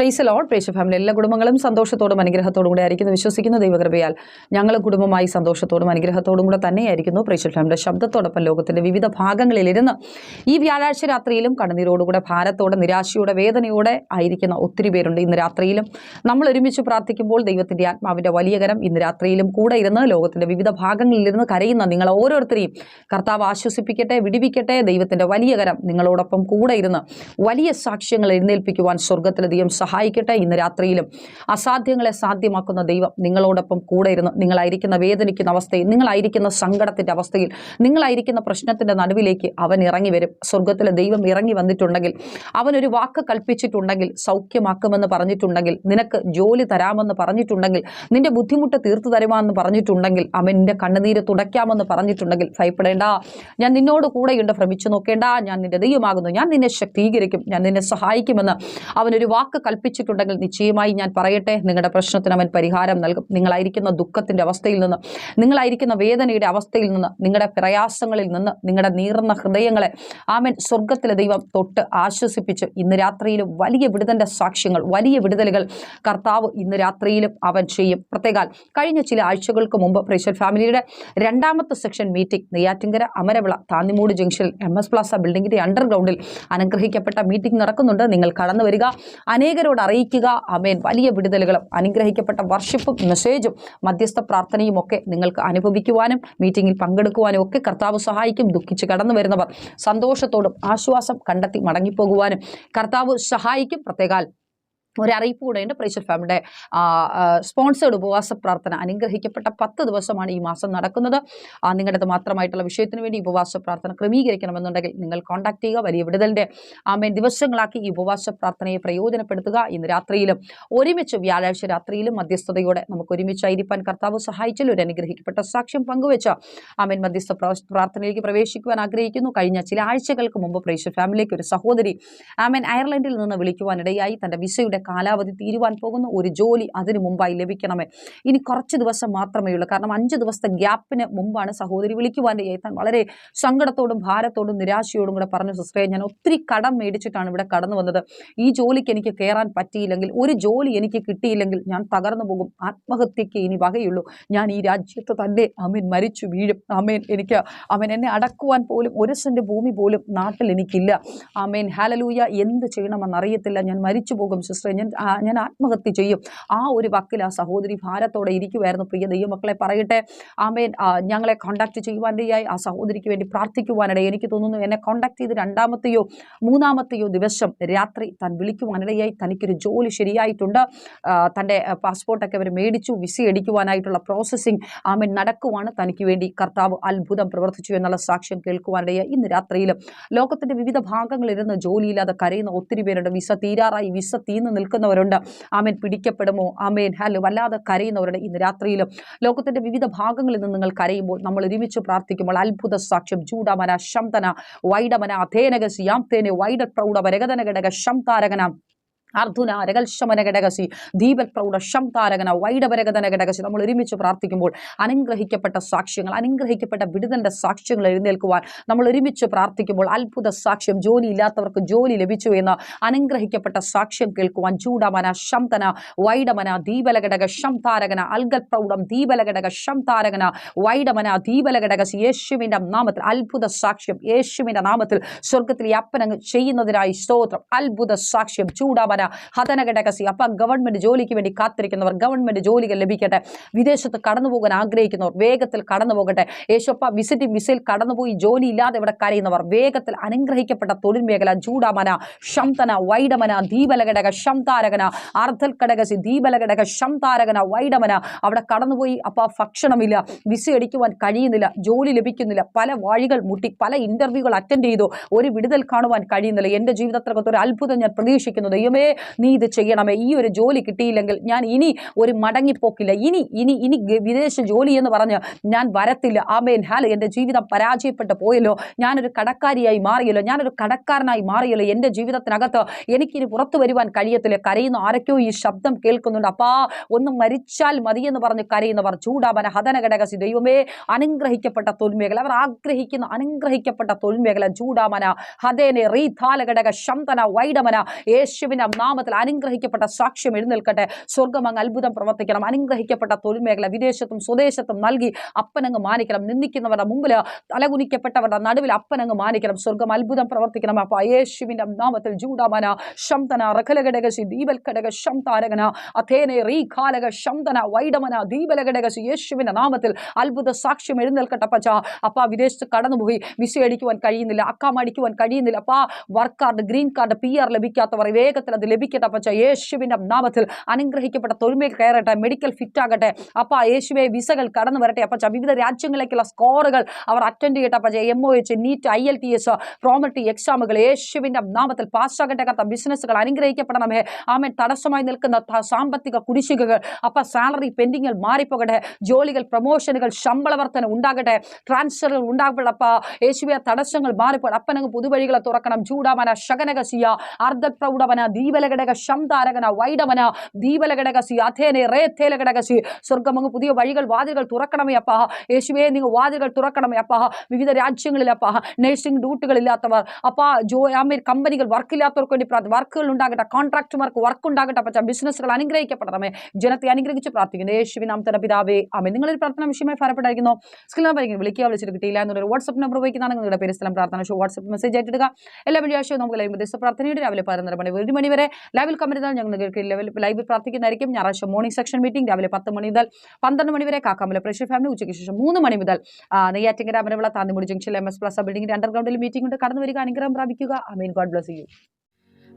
Fries load പ്രേക്ഷ family എല്ലാ കുടുംബങ്ങളും സന്തോഷത്തോടും അനുഗ്രഹത്തോടും കൂടെ ആയിരിക്കുന്നു. വിശ്വസിക്കുന്ന ദൈവകൃപയാൽ ഞങ്ങൾ കുടുംബമായി സന്തോഷത്തോടും അനുഗ്രഹത്തോടും കൂടെ തന്നെയായിരിക്കുന്നു പ്രേക്ഷ ഫാമിലിയുടെ ശബ്ദത്തോടൊപ്പം ലോകത്തിന്റെ വിവിധ ഭാഗങ്ങളിലിരുന്ന് ഈ വ്യാഴാഴ്ച രാത്രിയിലും കണ്ണുനീരോടുകൂടെ ഭാരത്തോടെ നിരാശയോടെ വേദനയോടെ ആയിരിക്കുന്ന ഒത്തിരി പേരുണ്ട് ഇന്ന് രാത്രിയിലും. നമ്മൾ ഒരുമിച്ച് പ്രാർത്ഥിക്കുമ്പോൾ ദൈവത്തിന്റെ ആത്മാവിന്റെ വലിയ കരം ഇന്ന് രാത്രിയിലും കൂടെ ഇരുന്ന് ലോകത്തിന്റെ വിവിധ ഭാഗങ്ങളിലിരുന്ന് കരയുന്ന നിങ്ങൾ ഓരോരുത്തരെയും കർത്താവ് ആശ്വസിപ്പിക്കട്ടെ വിടിവിക്കട്ടെ ദൈവത്തിന്റെ വലിയ കരം നിങ്ങളോടൊപ്പം കൂടെ ഇരുന്ന് വലിയ സാക്ഷ്യങ്ങൾ എഴുന്നേൽപ്പിക്കുവാൻ സ്വർഗത്തിലധികം ദൈവം സഹായിക്കട്ടെ ഇന്ന് രാത്രിയിലും. അസാധ്യങ്ങളെ സാധ്യമാക്കുന്ന ദൈവം നിങ്ങളോടൊപ്പം കൂടെ ഇരുന്ന് നിങ്ങളായിരിക്കുന്ന വേദനിക്കുന്ന അവസ്ഥയിൽ നിങ്ങളായിരിക്കുന്ന സങ്കടത്തിന്റെ അവസ്ഥയിൽ നിങ്ങളായിരിക്കുന്ന പ്രശ്നത്തിന്റെ നടുവിലേക്ക് അവൻ ഇറങ്ങി വരും. സ്വർഗത്തിലെ ദൈവം ഇറങ്ങി വന്നിട്ടുണ്ടെങ്കിൽ അവനൊരു വാക്ക് കൽപ്പിച്ചിട്ടുണ്ടെങ്കിൽ സൗഖ്യമാക്കുമെന്ന് പറഞ്ഞിട്ടുണ്ടെങ്കിൽ നിനക്ക് ജോലി തരാമെന്ന് പറഞ്ഞിട്ടുണ്ടെങ്കിൽ നിന്റെ ബുദ്ധിമുട്ട് തീർത്തു തരുമാമെന്ന് പറഞ്ഞിട്ടുണ്ടെങ്കിൽ അവൻ നിന്റെ കണ്ണുനീര് തുടയ്ക്കാമെന്ന് പറഞ്ഞിട്ടുണ്ടെങ്കിൽ ഭയപ്പെടേണ്ട. ഞാൻ നിന്നോട് കൂടെയുണ്ട് ഭ്രമിച്ചു നോക്കേണ്ട. ഞാൻ നിന്റെ ദൈവമാകുന്നു. ഞാൻ നിന്നെ ശക്തീകരിക്കും. ഞാൻ നിന്നെ സഹായിക്കുമെന്ന് അവനൊരു വാക്ക് കൽപ്പിച്ചിട്ടുണ്ടെങ്കിൽ നിശ്ചയമായി ഞാൻ പറയട്ടെ നിങ്ങളുടെ പ്രശ്നത്തിന് അവൻ പരിഹാരം നൽകും. നിങ്ങളായിരിക്കുന്ന ദുഃഖത്തിന്റെ അവസ്ഥയിൽ നിന്ന് നിങ്ങളായിരിക്കുന്ന വേദനയുടെ അവസ്ഥയിൽ നിന്ന് നിങ്ങളുടെ പ്രയാസങ്ങളിൽ നിന്ന് നിങ്ങളുടെ നീറുന്ന ഹൃദയങ്ങളെ ആമൻ സ്വർഗത്തിലെ ദൈവം തൊട്ട് ആശ്വസിപ്പിച്ച് ഇന്ന് രാത്രിയിലും വലിയ വിടുതന്റെ സാക്ഷ്യങ്ങൾ വലിയ വിടുതലുകൾ കർത്താവ് ഇന്ന് രാത്രിയിലും അവൻ ചെയ്യും. പ്രത്യേകാൽ കഴിഞ്ഞ ചില ആഴ്ചകൾക്ക് മുമ്പ് പ്രേഷർ ഫാമിലിയുടെ രണ്ടാമത്തെ സെക്ഷൻ മീറ്റിംഗ് നെയ്യാറ്റിങ്കര അമരവിള താന്നിമൂട് ജംഗ്ഷനിൽ എം എസ് പ്ലാസ ബിൽഡിംഗിന്റെ അണ്ടർഗ്രൗണ്ടിൽ അനുഗ്രഹിക്കപ്പെട്ട മീറ്റിംഗ് നടക്കുന്നുണ്ട്. നിങ്ങൾ കടന്നു വരിക. അനേകരോട് അറിയിക്കുക. അമേൻ വലിയ വിടുതലുകളും അനുഗ്രഹിക്കപ്പെട്ട വർഷിപ്പും മെസ്സേജും മധ്യസ്ഥ പ്രാർത്ഥനയും ഒക്കെ നിങ്ങൾക്ക് അനുഭവിക്കുവാനും മീറ്റിംഗിൽ പങ്കെടുക്കുവാനും ഒക്കെ കർത്താവ് സഹായിക്കും. ദുഃഖിച്ച് കടന്നു വരുന്നവർ സന്തോഷത്തോടും ആശ്വാസം കണ്ടെത്തി മടങ്ങിപ്പോകുവാനും കർത്താവ് സഹായിക്കും. പ്രത്യേകാൽ ഒരറിയിപ്പ് കൂടെയുണ്ട് പ്രേഷർ ഫാമിന്റെ സ്പോൺസേഡ് ഉപവാസ പ്രാർത്ഥന അനുഗ്രഹിക്കപ്പെട്ട പത്ത് ദിവസമാണ് ഈ മാസം നടക്കുന്നത്. നിങ്ങളുടെ മാത്രമായിട്ടുള്ള വിഷയത്തിന് വേണ്ടി ഉപവാസ പ്രാർത്ഥന ക്രമീകരിക്കണമെന്നുണ്ടെങ്കിൽ നിങ്ങൾ കോൺടാക്ട് ചെയ്യുക. വലിയ വിടുതലിന്റെ ആമേൻ ദിവസങ്ങളാക്കി ഈ ഉപവാസ പ്രാർത്ഥനയെ പ്രയോജനപ്പെടുത്തുക ഇന്ന് രാത്രിയിലും. ഒരുമിച്ച് വ്യാഴാഴ്ച രാത്രിയിലും മധ്യസ്ഥതയോടെ നമുക്ക് ഒരുമിച്ചായിരിക്കാൻ കർത്താവ് സഹായിച്ചാൽ ഒരു അനുഗ്രഹിക്കപ്പെട്ട സാക്ഷ്യം പങ്കുവെച്ച ആമേൻ മധ്യസ്ഥ പ്രാർത്ഥനയിലേക്ക് പ്രവേശിക്കുവാൻ ആഗ്രഹിക്കുന്നു. കഴിഞ്ഞ ചില ആഴ്ചകൾക്ക് മുമ്പ് പ്രേഷർ ഫാമിലിക്ക് ഒരു സഹോദരി ആമേൻ അയർലൻഡിൽ നിന്ന് വിളിക്കുവാനിടയായി തന്റെ വിസയുടെ കാലാവധി തീരുവാൻ പോകുന്ന ഒരു ജോലി അതിനു മുമ്പായി ലഭിക്കണമേ. ഇനി കുറച്ച് ദിവസം മാത്രമേ ഉള്ളൂ. കാരണം അഞ്ച് ദിവസത്തെ ഗ്യാപ്പിന് മുമ്പാണ് സഹോദരി വിളിക്കുവാന്റെ ഏത്താൻ വളരെ സങ്കടത്തോടും ഭാരത്തോടും നിരാശയോടും കൂടെ പറഞ്ഞു സിസ്റ്ററെ ഞാൻ ഒത്തിരി കടം മേടിച്ചിട്ടാണ് ഇവിടെ കടന്നു വന്നത്. ഈ ജോലിക്ക് എനിക്ക് കയറാൻ പറ്റിയില്ലെങ്കിൽ ഒരു ജോലി എനിക്ക് കിട്ടിയില്ലെങ്കിൽ ഞാൻ തകർന്നു പോകും. ആത്മഹത്യക്ക് ഇനി വകയുള്ളൂ. ഞാൻ ഈ രാജ്യത്ത് തന്നെ അമീൻ മരിച്ചു വീഴും. അമേൻ എനിക്ക് അവൻ എന്നെ അടക്കുവാൻ പോലും ഒരു സെന്റ് ഭൂമി പോലും നാട്ടിൽ എനിക്കില്ല. ആമേൻ ഹാലലൂയ എന്ത് ചെയ്യണമെന്ന് അറിയത്തില്ല. ഞാൻ മരിച്ചു പോകും സിസ്റ്ററെ ഞാൻ ഞാൻ ആത്മഹത്യ ചെയ്യും. ആ ഒരു വക്കിൽ ആ സഹോദരി ഭാരത്തോടെ ഇരിക്കുമായിരുന്നു പ്രിയ ദൈവമക്കളെ പറയട്ടെ ആമേൻ. ഞങ്ങളെ കോണ്ടാക്ട് ചെയ്യുവാനിടയായി ആ സഹോദരിക്ക് വേണ്ടി പ്രാർത്ഥിക്കുവാനിടയായി. എനിക്ക് തോന്നുന്നു എന്നെ കോണ്ടാക്ട് ചെയ്ത് രണ്ടാമത്തെയോ മൂന്നാമത്തെയോ ദിവസം രാത്രി താൻ വിളിക്കുവാനിടയായി. തനിക്കൊരു ജോലി ശരിയായിട്ടുണ്ട്. തന്റെ പാസ്പോർട്ടൊക്കെ അവർ മേടിച്ചു. വിസ അടിക്കുവാനായിട്ടുള്ള പ്രോസസ്സിംഗ് ആമേൻ നടക്കുവാണ് തനിക്ക് വേണ്ടി. കർത്താവ് അത്ഭുതം പ്രവർത്തിച്ചു എന്നുള്ള സാക്ഷ്യം കേൾക്കുവാനിടയായി. ഇന്ന് രാത്രിയിൽ ലോകത്തിന്റെ വിവിധ ഭാഗങ്ങളിരുന്ന് ജോലിയില്ലാതെ കരയുന്ന ഒത്തിരി പേരുടെ വിസ തീരാറായി. വിസ തീർന്നു നിൽക്കുന്നവരുണ്ട്. ആമേൻ. പിടിക്കപ്പെടുമോ? ആമേൻ. ഹലോ വല്ലാതെ കരയുന്നവരുണ്ട് ഇന്ന് രാത്രിയിലും. ലോകത്തിന്റെ വിവിധ ഭാഗങ്ങളിൽ നിന്ന് നിങ്ങൾ കരയുമ്പോൾ നമ്മൾ ഒരുമിച്ച് പ്രാർത്ഥിക്കുമ്പോൾ അത്ഭുത സാക്ഷ്യം. ചൂടമന ശംതന വൈഡമന അധേനഗസി തേനെ വൈഡ പ്രൗഢ വരഗതന ഘടക ശംതാരകന അർദ്ധുന രകൽശമന ഘടകസി ദീപൽ പ്രൗഢ ശംതാരകന ഘടകശി നമ്മൾ ഒരുമിച്ച് പ്രാർത്ഥിക്കുമ്പോൾ അനുഗ്രഹിക്കപ്പെട്ട സാക്ഷ്യങ്ങൾ അനുഗ്രഹിക്കപ്പെട്ട വിടുതന്റെ സാക്ഷ്യങ്ങൾ എഴുന്നേൽക്കുവാൻ നമ്മൾ ഒരുമിച്ച് പ്രാർത്ഥിക്കുമ്പോൾ അത്ഭുത സാക്ഷ്യം ജോലി ഇല്ലാത്തവർക്ക് ജോലി ലഭിച്ചു എന്ന് അനുഗ്രഹിക്കപ്പെട്ട സാക്ഷ്യം കേൾക്കുവാൻ ചൂടമന ശംതന വൈഡമന ദീപലഘടക ശംതാരകന അൽഗൽപ്രൗഢം ദീപലഘടക ശംതാരകന വൈഡമന ദീപലഘടകശി യേശുവിന്റെ നാമത്തിൽ അത്ഭുത സാക്ഷ്യം യേശുവിന്റെ നാമത്തിൽ സ്വർഗത്തിൽ അപ്പനങ്ങ് ചെയ്യുന്നതിനായി സ്തോത്രം. അത്ഭുത സാക്ഷ്യം ചൂടാമന ഹതനഘടകസി അപ്പൊ ഗവൺമെന്റ് ജോലിക്ക് വേണ്ടി കാത്തിരിക്കുന്നവർ ഗവൺമെന്റ് ജോലികൾ ലഭിക്കട്ടെ. വിദേശത്ത് കടന്നു പോകാൻ ആഗ്രഹിക്കുന്നവർ വേഗത്തിൽ കടന്നു പോകട്ടെ. യേശോപ്പ വിസിറ്റിംഗ് വിസയിൽ കടന്നുപോയി ജോലി ഇല്ലാതെ ഇവിടെ കരയുന്നവർ വേഗത്തിൽ അനുഗ്രഹിക്കപ്പെട്ട തൊഴിൽ മേഖല ചൂടാമന ശംതന വൈഡമന ദീപലഘടക ശംതാരകന അർദ്ധൽ ഘടകസി ദീപലഘടക ശംതാരകന വൈഡമന. അവിടെ കടന്നുപോയി അപ്പ ഭക്ഷണമില്ല വിസ അടിക്കുവാൻ കഴിയുന്നില്ല ജോലി ലഭിക്കുന്നില്ല. പല വഴികൾ മുട്ടി പല ഇന്റർവ്യൂകൾ അറ്റൻഡ് ചെയ്തു. ഒരു വിടുതൽ കാണുവാൻ കഴിയുന്നില്ല. എന്റെ ജീവിതത്തിനകത്ത് ഒരു അത്ഭുതം ഞാൻ പ്രതീക്ഷിക്കുന്നു. ദൈവമേ നീ ഇത് ചെയ്യണമേ. ഈ ഒരു ജോലി കിട്ടിയില്ലെങ്കിൽ ഞാൻ ഇനി ഒരു മടങ്ങിപ്പോക്കില്ല. ഇനി ഇനി ഇനി വിദേശ ജോലി എന്ന് പറഞ്ഞ് ഞാൻ വരത്തില്ല. ആമേൻ. ഹാൽ എന്റെ ജീവിതം പരാജയപ്പെട്ട് പോയല്ലോ. ഞാനൊരു കടക്കാരിയായി മാറിയല്ലോ. ഞാനൊരു കടക്കാരനായി മാറിയല്ലോ. എന്റെ ജീവിതത്തിനകത്ത് എനിക്കിനി പുറത്തു വരുവാൻ കഴിയത്തില്ല. കരയുന്ന ആരൊക്കെയോ ഈ ശബ്ദം കേൾക്കുന്നുണ്ട്. അപ്പാ ഒന്ന് മരിച്ചാൽ മതിയെന്ന് പറഞ്ഞ് കരയുന്നവർ ചൂടാപന ഹതനഘടകസി ദൈവമേ അനുഗ്രഹിക്കപ്പെട്ട തൊഴിൽമേഖല അവർ ആഗ്രഹിക്കുന്ന അനുഗ്രഹിക്കപ്പെട്ട തൊഴിൽമേഖല ചൂടാമന ഹതേനെ റീഥാലഘടക ശംതന വൈഡമന യേശുവിന്റെ നാമത്തിൽ അനുഗ്രഹിക്കപ്പെട്ട സാക്ഷ്യം എഴുന്നേൽക്കട്ടെ. സ്വർഗം അങ്ങ് അത്ഭുതം പ്രവർത്തിക്കണം. അനുഗ്രഹിക്കപ്പെട്ട തൊഴിൽ മേഖല വിദേശത്തും സ്വദേശത്തും നൽകി അപ്പനങ്ങ് മാനിക്കണം. നിന്ദിക്കുന്നവരുടെ മുമ്പിൽ തലകുനിക്കപ്പെട്ടവരുടെ നടുവിൽ അപ്പനങ്ങ് മാനിക്കണം. സ്വർഗം അത്ഭുതം പ്രവർത്തിക്കണം. അപ്പൊ യേശുവിന്റെ നാമത്തിൽ ജൂഡാമന ശംതന റഖലഘടകശി ദീപൽഘടക ശംതാരകന അഥേനെ റീഖാലക ശംതന വൈഡമന ദീപലഘടകശി യേശുവിന്റെ നാമത്തിൽ അത്ഭുത സാക്ഷ്യം എഴുന്നേൽക്കട്ടെ പച്ച അപ്പ വിദേശത്ത് കടന്നുപോയി വിസ അടിക്കുവാൻ കഴിയുന്നില്ല. അക്കാം അടിക്കുവാൻ കഴിയുന്നില്ല. അപ്പ work card green card P R ലഭിക്കാത്തവർ വേഗത്തിൽ അത് ലഭിക്കട്ടെ. അപ്പച്ച യേശുവിന്റെ നാമത്തിൽ അനുഗ്രഹിക്കപ്പെട്ട തൊഴിൽമേൽ കയറട്ടെ മെഡിക്കൽ ഫിറ്റ് ആകട്ടെ. അപ്പ യേശുവെ വിസകൾ കടന്നു വരട്ടെ. അപ്പച്ച വിവിധ രാജ്യങ്ങളിലേക്കുള്ള സ്കോറുകൾ അവർ അറ്റൻഡ് ചെയ്യട്ടെ. അപ്പച്ച M O H NEET I L T S പ്രോമർട്ടി എക്സാമുകൾ യേശുവിന്റെ നാമത്തിൽ പാസ്സാകട്ടെ കത്ത ബിസിനസ്സുകൾ അനുഗ്രഹിക്കപ്പെടണമേ. ആമൻ. തടസ്സമായി നിൽക്കുന്ന സാമ്പത്തിക കുടിശ്ശികകൾ. അപ്പ സാലറി പെൻഡിങ്ങിൽ മാറിപ്പോകട്ടെ. ജോലികൾ പ്രൊമോഷനുകൾ ശമ്പള വർധന ഉണ്ടാകട്ടെ. ട്രാൻസ്ഫറുകൾ ഉണ്ടാകപ്പെടപ്പ യേശുവെ തടസ്സങ്ങൾ മാറിപ്പോൾ അപ്പനങ്ങ് പുതുവഴികളെ തുറക്കണം. ചൂടാമന ശകനകസിയ അർദ്ധപ്രൗഢവന ദീപലഘടക ശംതാരകന വൈഡവന. ദീപലഘടകസി അഥേനെ സി സ്വർഗമങ്ങ് പുതിയ വഴികൾ വാതിലുകൾ തുറക്കണമേ അപ്പ. യേശുവേ നിങ്ങൾ വാതിലുകൾ തുറക്കണമേ അപ്പ. വിവിധ രാജ്യങ്ങളിൽ അപ്പ. നഴ്സിംഗ് ഡ്യൂട്ടികൾ ഇല്ലാത്തവർ അപ്പ ജോ അമേരി കമ്പനികൾ വർക്കില്ലാത്തവർക്ക് വേണ്ടി വർക്കുകൾ ഉണ്ടാകട്ടെ കോൺട്രാക്ടർമാർക്ക് വർക്ക് ഉണ്ടാകട്ടെ പച്ച ബിസിനസ്സുകൾ അനുഗ്രഹിക്കപ്പെടണമേ. ജനത്തെ അനുഗ്രഹിച്ച് പ്രാർത്ഥിക്കുന്നു. യേശുവി നാം തന്നെ പിതാവേ അമ്മ നിങ്ങളൊരു പ്രാർത്ഥന വിഷയമായി ഫലപ്പെട്ടായിരിക്കുന്നു സ്കിൽ നമ്പർ വിളിക്കുക വിളിച്ചിട്ട് കിട്ടിയില്ല എന്നൊരു വാട്സ്ആപ്പ് നമ്പർ ഉപയോഗിക്കുന്നതാണ് നിങ്ങളുടെ പേര് സ്ഥലം പ്രാർത്ഥന ഷോ മെസ്സേജ് ആയിട്ടിടുക. എല്ലാ വെള്ളിയാഴ്ചയും നമുക്ക് ലൈവ് പ്രാർത്ഥനയുടെ രാവിലെ പതിനൊന്നര മണി ഒരു മണി ലൈവിൽ കമരുന്നാൽ ഞങ്ങൾ ലെവൽ പ്രാർത്ഥിക്കുന്നതായിരിക്കും. ഞായറാഴ്ച മോർണിംഗ് സെക്ഷൻ മീറ്റിംഗ് രാവിലെ പത്ത് മണി മുതൽ പന്ത്രണ്ട് മണി വരെ കാക്കാമല പ്രഷർ ഫാമിലി ഉച്ചയ്ക്ക് ശേഷം മൂന്ന് മണി മുതൽ Neyyattinkara Amaravila Thannimudi junction M S plus ബിൽഡിംഗിന്റെ അണ്ടർഗ്രൗണ്ടിൽ മീറ്റിംഗ് ഉണ്ട്. കടന്നു വരിക അനുഗ്രഹം പ്രാപിക്കുക. Amen God bless you